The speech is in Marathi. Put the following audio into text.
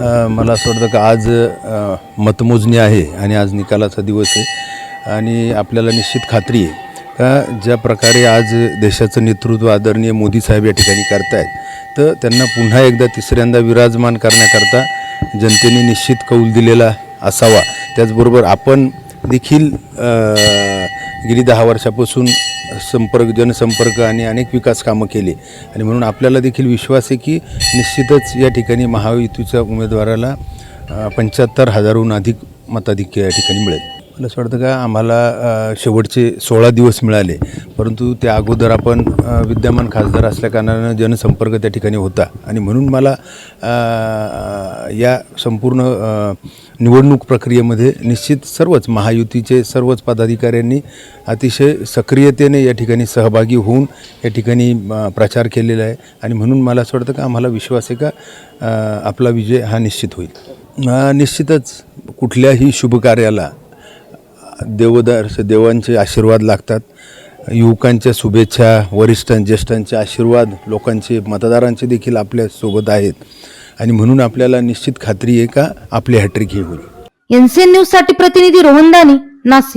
मला असं वाटतं का आज मतमोजणी आहे आणि आज निकालाचा दिवस आहे आणि आपल्याला निश्चित खात्री आहे का ज्या प्रकारे आज देशाचं नेतृत्व आदरणीय मोदी साहेब या ठिकाणी करतायत तर त्यांना पुन्हा एकदा तिसऱ्यांदा विराजमान करण्याकरता जनतेने निश्चित कौल दिलेला असावा. त्याचबरोबर आपण देखील गेली दहा वर्षापासून संपर्क जनसंपर्क आणि अनेक विकास कामं केले. आणि म्हणून आपल्याला देखील विश्वास आहे की निश्चितच या ठिकाणी महायुतीच्या उमेदवाराला पंच्याहत्तर हजारहून अधिक मताधिक्य या ठिकाणी मिळेल. मला असं वाटतं का आम्हाला शेवटचे सोळा दिवस मिळाले. परंतु त्या अगोदर आपण विद्यमान खासदार असल्याकारणानं जनसंपर्क त्या ठिकाणी होता. आणि म्हणून मला या संपूर्ण निवडणूक प्रक्रियेमध्ये निश्चित सर्वच महायुतीचे सर्वच पदाधिकाऱ्यांनी अतिशय सक्रियतेने या ठिकाणी सहभागी होऊन या ठिकाणी प्रचार केलेला आहे. आणि म्हणून मला असं वाटतं का आम्हाला विश्वास आहे का आपला विजय हा निश्चित होईल. निश्चितच कुठल्याही शुभकार्याला देवदार देवांचे आशीर्वाद लागतात. युवकांच्या शुभेच्छा वरिष्ठां ज्येष्ठांचे आशीर्वाद लोकांचे मतदारांचे देखील आपल्यासोबत आहेत. आणि म्हणून आपल्याला निश्चित खात्री आहे का आपली हॅट्रिक ही होईल. एनसीएन न्यूजसाठी प्रतिनिधी रोहन दानी नाशिक.